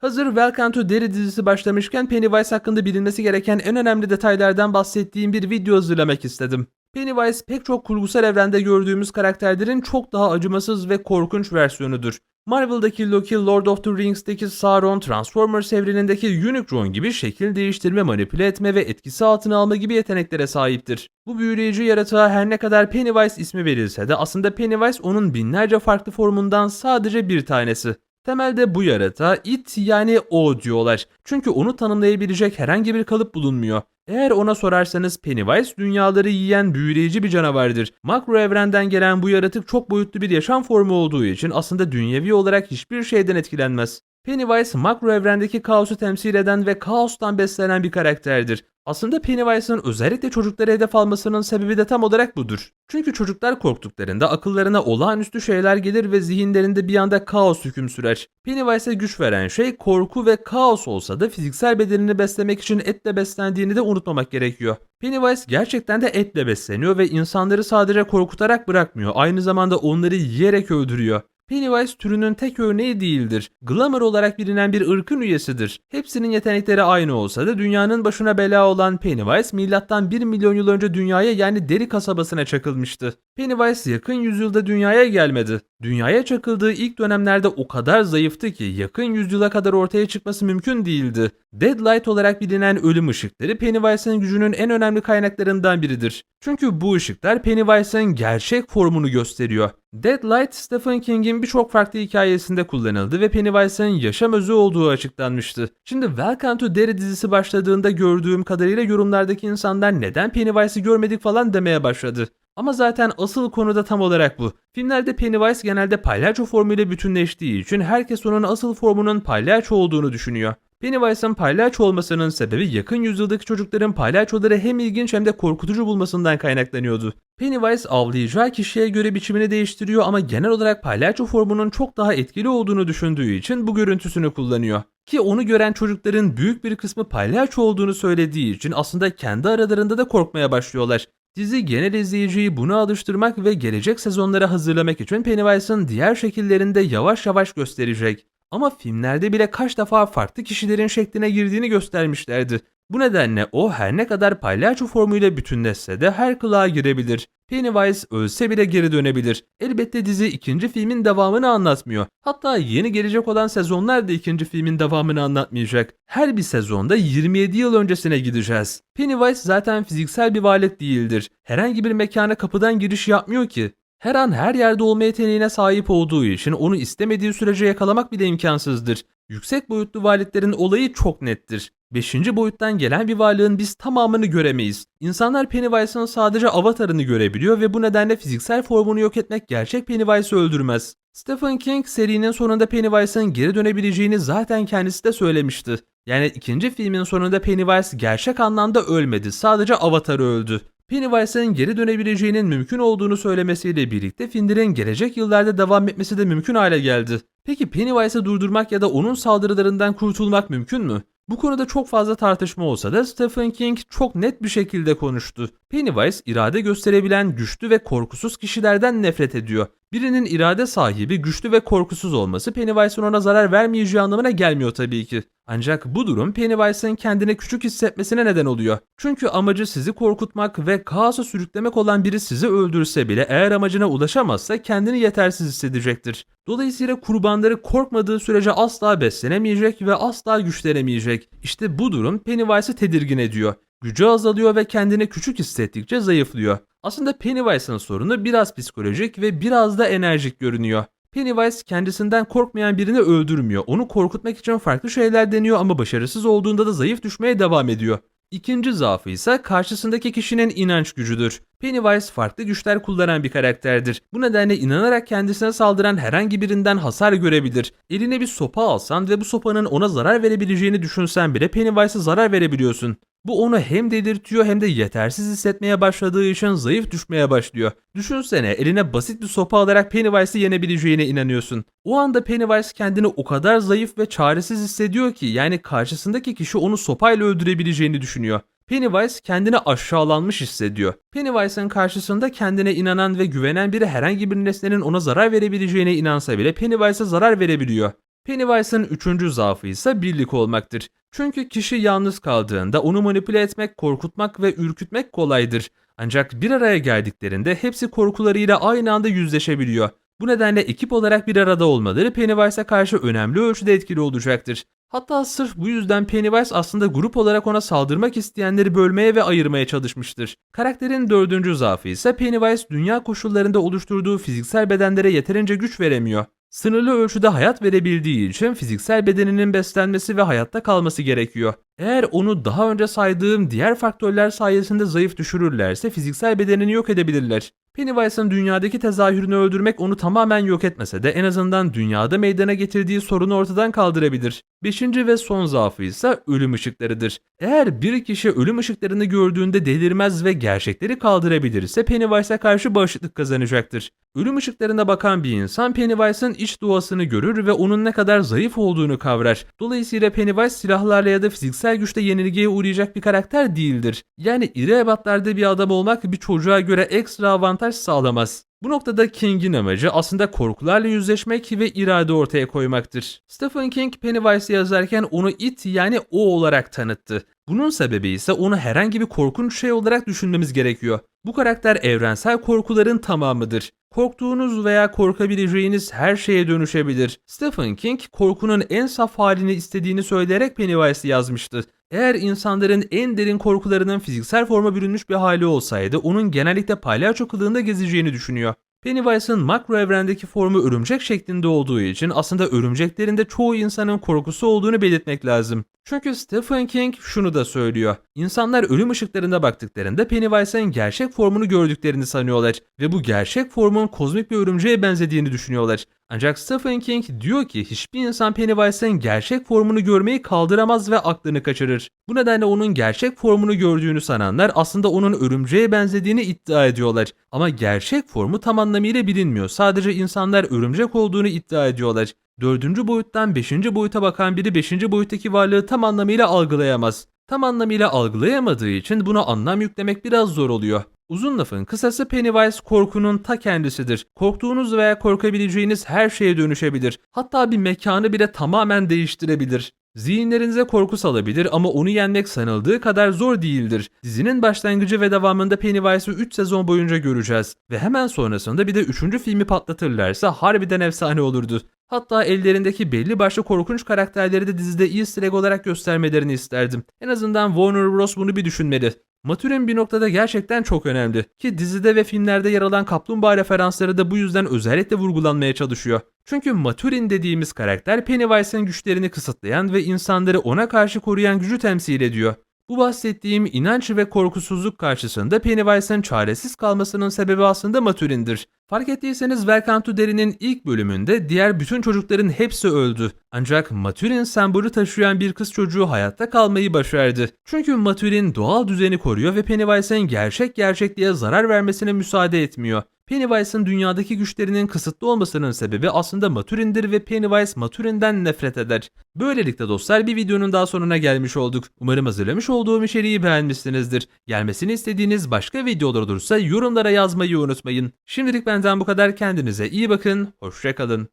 Hazır Welcome to Derry dizisi başlamışken Pennywise hakkında bilinmesi gereken en önemli detaylardan bahsettiğim bir video hazırlamak istedim. Pennywise pek çok kurgusal evrende gördüğümüz karakterlerin çok daha acımasız ve korkunç versiyonudur. Marvel'daki Loki, Lord of the Rings'teki Sauron, Transformers evrenindeki Unicron gibi şekil değiştirme, manipüle etme ve etkisi altına alma gibi yeteneklere sahiptir. Bu büyüleyici yaratığa her ne kadar Pennywise ismi verilse de aslında Pennywise onun binlerce farklı formundan sadece bir tanesi. Temelde bu yaratığa it yani o diyorlar. Çünkü onu tanımlayabilecek herhangi bir kalıp bulunmuyor. Eğer ona sorarsanız Pennywise dünyaları yiyen büyüleyici bir canavardır. Makro evrenden gelen bu yaratık çok boyutlu bir yaşam formu olduğu için aslında dünyevi olarak hiçbir şeyden etkilenmez. Pennywise makro evrendeki kaosu temsil eden ve kaostan beslenen bir karakterdir. Aslında Pennywise'ın özellikle çocukları hedef almasının sebebi de tam olarak budur. Çünkü çocuklar korktuklarında akıllarına olağanüstü şeyler gelir ve zihinlerinde bir anda kaos hüküm sürer. Pennywise'e güç veren şey korku ve kaos olsa da fiziksel bedenini beslemek için etle beslendiğini de unutmamak gerekiyor. Pennywise gerçekten de etle besleniyor ve insanları sadece korkutarak bırakmıyor. Aynı zamanda onları yiyerek öldürüyor. Pennywise türünün tek örneği değildir. Glamour olarak bilinen bir ırkın üyesidir. Hepsinin yetenekleri aynı olsa da dünyanın başına bela olan Pennywise milattan 1 milyon yıl önce dünyaya yani deri kasabasına çakılmıştı. Pennywise yakın yüzyılda dünyaya gelmedi. Dünyaya çakıldığı ilk dönemlerde o kadar zayıftı ki yakın yüzyıla kadar ortaya çıkması mümkün değildi. Deadlight olarak bilinen ölüm ışıkları Pennywise'ın gücünün en önemli kaynaklarından biridir. Çünkü bu ışıklar Pennywise'ın gerçek formunu gösteriyor. Deadlight, Stephen King'in birçok farklı hikayesinde kullanıldı ve Pennywise'ın yaşam özü olduğu açıklanmıştı. Şimdi Welcome to Derry dizisi başladığında gördüğüm kadarıyla yorumlardaki insanlar neden Pennywise'ı görmedik falan demeye başladı. Ama zaten asıl konu da tam olarak bu. Filmlerde Pennywise genelde palyaço formuyla bütünleştiği için herkes onun asıl formunun palyaço olduğunu düşünüyor. Pennywise'ın palyaço olmasının sebebi yakın yüzyıldaki çocukların palyaçoları hem ilginç hem de korkutucu bulmasından kaynaklanıyordu. Pennywise avlayacağı kişiye göre biçimini değiştiriyor ama genel olarak palyaço formunun çok daha etkili olduğunu düşündüğü için bu görüntüsünü kullanıyor. Ki onu gören çocukların büyük bir kısmı palyaço olduğunu söylediği için aslında kendi aralarında da korkmaya başlıyorlar. Dizi genel izleyiciyi buna alıştırmak ve gelecek sezonlara hazırlamak için Pennywise'ın diğer şekillerinde yavaş yavaş gösterecek. Ama filmlerde bile kaç defa farklı kişilerin şekline girdiğini göstermişlerdi. Bu nedenle o her ne kadar palyaço formuyla bütünleşse de her kılığa girebilir. Pennywise ölse bile geri dönebilir. Elbette dizi ikinci filmin devamını anlatmıyor. Hatta yeni gelecek olan sezonlar da ikinci filmin devamını anlatmayacak. Her bir sezonda 27 yıl öncesine gideceğiz. Pennywise zaten fiziksel bir varlık değildir. Herhangi bir mekana kapıdan giriş yapmıyor ki. Her an her yerde olma yeteneğine sahip olduğu için onu istemediği sürece yakalamak bile imkansızdır. Yüksek boyutlu varlıkların olayı çok nettir. Beşinci boyuttan gelen bir varlığın biz tamamını göremeyiz. İnsanlar Pennywise'ın sadece avatarını görebiliyor ve bu nedenle fiziksel formunu yok etmek gerçek Pennywise'ı öldürmez. Stephen King serinin sonunda Pennywise'ın geri dönebileceğini zaten kendisi de söylemişti. Yani ikinci filmin sonunda Pennywise gerçek anlamda ölmedi, sadece avatarı öldü. Pennywise'ın geri dönebileceğinin mümkün olduğunu söylemesiyle birlikte filmlerin gelecek yıllarda devam etmesi de mümkün hale geldi. Peki Pennywise'ı durdurmak ya da onun saldırılarından kurtulmak mümkün mü? Bu konuda çok fazla tartışma olsa da Stephen King çok net bir şekilde konuştu. Pennywise irade gösterebilen güçlü ve korkusuz kişilerden nefret ediyor. Birinin irade sahibi güçlü ve korkusuz olması Pennywise'ın ona zarar vermeyeceği anlamına gelmiyor tabii ki. Ancak bu durum Pennywise'ın kendini küçük hissetmesine neden oluyor. Çünkü amacı sizi korkutmak ve kaosa sürüklemek olan biri sizi öldürse bile eğer amacına ulaşamazsa kendini yetersiz hissedecektir. Dolayısıyla kurbanları korkmadığı sürece asla beslenemeyecek ve asla güçlenemeyecek. İşte bu durum Pennywise'ı tedirgin ediyor. Gücü azalıyor ve kendini küçük hissettikçe zayıflıyor. Aslında Pennywise'ın sorunu biraz psikolojik ve biraz da enerjik görünüyor. Pennywise kendisinden korkmayan birini öldürmüyor. Onu korkutmak için farklı şeyler deniyor ama başarısız olduğunda da zayıf düşmeye devam ediyor. İkinci zaafı ise karşısındaki kişinin inanç gücüdür. Pennywise farklı güçler kullanan bir karakterdir. Bu nedenle inanarak kendisine saldıran herhangi birinden hasar görebilir. Eline bir sopa alsan ve bu sopanın ona zarar verebileceğini düşünsen bile Pennywise'a zarar verebiliyorsun. Bu onu hem delirtiyor hem de yetersiz hissetmeye başladığı için zayıf düşmeye başlıyor. Düşünsene eline basit bir sopa alarak Pennywise'ı yenebileceğine inanıyorsun. O anda Pennywise kendini o kadar zayıf ve çaresiz hissediyor ki yani karşısındaki kişi onu sopayla öldürebileceğini düşünüyor. Pennywise kendini aşağılanmış hissediyor. Pennywise'ın karşısında kendine inanan ve güvenen biri herhangi bir nesnenin ona zarar verebileceğine inansa bile Pennywise'a zarar verebiliyor. Pennywise'ın üçüncü zaafı ise birlik olmaktır. Çünkü kişi yalnız kaldığında onu manipüle etmek, korkutmak ve ürkütmek kolaydır. Ancak bir araya geldiklerinde hepsi korkularıyla aynı anda yüzleşebiliyor. Bu nedenle ekip olarak bir arada olmaları Pennywise'a karşı önemli ölçüde etkili olacaktır. Hatta sırf bu yüzden Pennywise aslında grup olarak ona saldırmak isteyenleri bölmeye ve ayırmaya çalışmıştır. Karakterin dördüncü zaafı ise Pennywise dünya koşullarında oluşturduğu fiziksel bedenlere yeterince güç veremiyor. Sınırlı ölçüde hayat verebildiği için fiziksel bedeninin beslenmesi ve hayatta kalması gerekiyor. Eğer onu daha önce saydığım diğer faktörler sayesinde zayıf düşürürlerse fiziksel bedenini yok edebilirler. Pennywise'ın dünyadaki tezahürünü öldürmek onu tamamen yok etmese de en azından dünyada meydana getirdiği sorunu ortadan kaldırabilir. Beşinci ve son zaafı ise ölüm ışıklarıdır. Eğer bir kişi ölüm ışıklarını gördüğünde delirmez ve gerçekleri kaldırabilirse Pennywise'a karşı bağışıklık kazanacaktır. Ölüm ışıklarına bakan bir insan Pennywise'ın iç duasını görür ve onun ne kadar zayıf olduğunu kavrar. Dolayısıyla Pennywise silahlarla ya da fiziksel güçte yenilgiye uğrayacak bir karakter değildir. Yani iri ebatlarda bir adam olmak bir çocuğa göre ekstra avantaj sağlamaz. Bu noktada King'in amacı aslında korkularla yüzleşmek ve irade ortaya koymaktır. Stephen King Pennywise'ı yazarken onu it yani o olarak tanıttı. Bunun sebebi ise onu herhangi bir korkunç şey olarak düşünmemiz gerekiyor. Bu karakter evrensel korkuların tamamıdır. Korktuğunuz veya korkabileceğiniz her şeye dönüşebilir. Stephen King korkunun en saf halini istediğini söyleyerek Pennywise'ı yazmıştı. Eğer insanların en derin korkularının fiziksel forma bürünmüş bir hali olsaydı onun genellikle palyaço kılığında gezeceğini düşünüyor. Pennywise'ın makro evrendeki formu örümcek şeklinde olduğu için aslında örümceklerin de çoğu insanın korkusu olduğunu belirtmek lazım. Çünkü Stephen King şunu da söylüyor. İnsanlar ölüm ışıklarına baktıklarında Pennywise'ın gerçek formunu gördüklerini sanıyorlar ve bu gerçek formun kozmik bir örümceğe benzediğini düşünüyorlar. Ancak Stephen King diyor ki hiçbir insan Pennywise'ın gerçek formunu görmeyi kaldıramaz ve aklını kaçırır. Bu nedenle onun gerçek formunu gördüğünü sananlar aslında onun örümceğe benzediğini iddia ediyorlar. Ama gerçek formu tam anlamıyla bilinmiyor. Sadece insanlar örümcek olduğunu iddia ediyorlar. Dördüncü boyuttan beşinci boyuta bakan biri beşinci boyuttaki varlığı tam anlamıyla algılayamaz. Tam anlamıyla algılayamadığı için buna anlam yüklemek biraz zor oluyor. Uzun lafın kısası Pennywise korkunun ta kendisidir. Korktuğunuz veya korkabileceğiniz her şeye dönüşebilir. Hatta bir mekanı bile tamamen değiştirebilir. Zihinlerinize korku salabilir ama onu yenmek sanıldığı kadar zor değildir. Dizinin başlangıcı ve devamında Pennywise'ı 3 sezon boyunca göreceğiz. Ve hemen sonrasında bir de 3. filmi patlatırlarsa harbiden efsane olurdu. Hatta ellerindeki belli başlı korkunç karakterleri de dizide easter egg olarak göstermelerini isterdim. En azından Warner Bros. bunu bir düşünmeli. Maturin bir noktada gerçekten çok önemli ki dizide ve filmlerde yer alan kaplumbağa referansları da bu yüzden özellikle vurgulanmaya çalışıyor. Çünkü Maturin dediğimiz karakter Pennywise'ın güçlerini kısıtlayan ve insanları ona karşı koruyan gücü temsil ediyor. Bu bahsettiğim inanç ve korkusuzluk karşısında Pennywise'ın çaresiz kalmasının sebebi aslında Maturin'dir. Fark ettiyseniz Welcome to Derry'nin ilk bölümünde diğer bütün çocukların hepsi öldü. Ancak Maturin sembolü taşıyan bir kız çocuğu hayatta kalmayı başardı. Çünkü Maturin doğal düzeni koruyor ve Pennywise'ın gerçek gerçekliğe zarar vermesine müsaade etmiyor. Pennywise'ın dünyadaki güçlerinin kısıtlı olmasının sebebi aslında Maturin'dir ve Pennywise Maturin'den nefret eder. Böylelikle dostlar bir videonun daha sonuna gelmiş olduk. Umarım hazırlamış olduğum içeriği beğenmişsinizdir. Gelmesini istediğiniz başka videolar olursa yorumlara yazmayı unutmayın. Şimdilik benden bu kadar kendinize iyi bakın, hoşçakalın.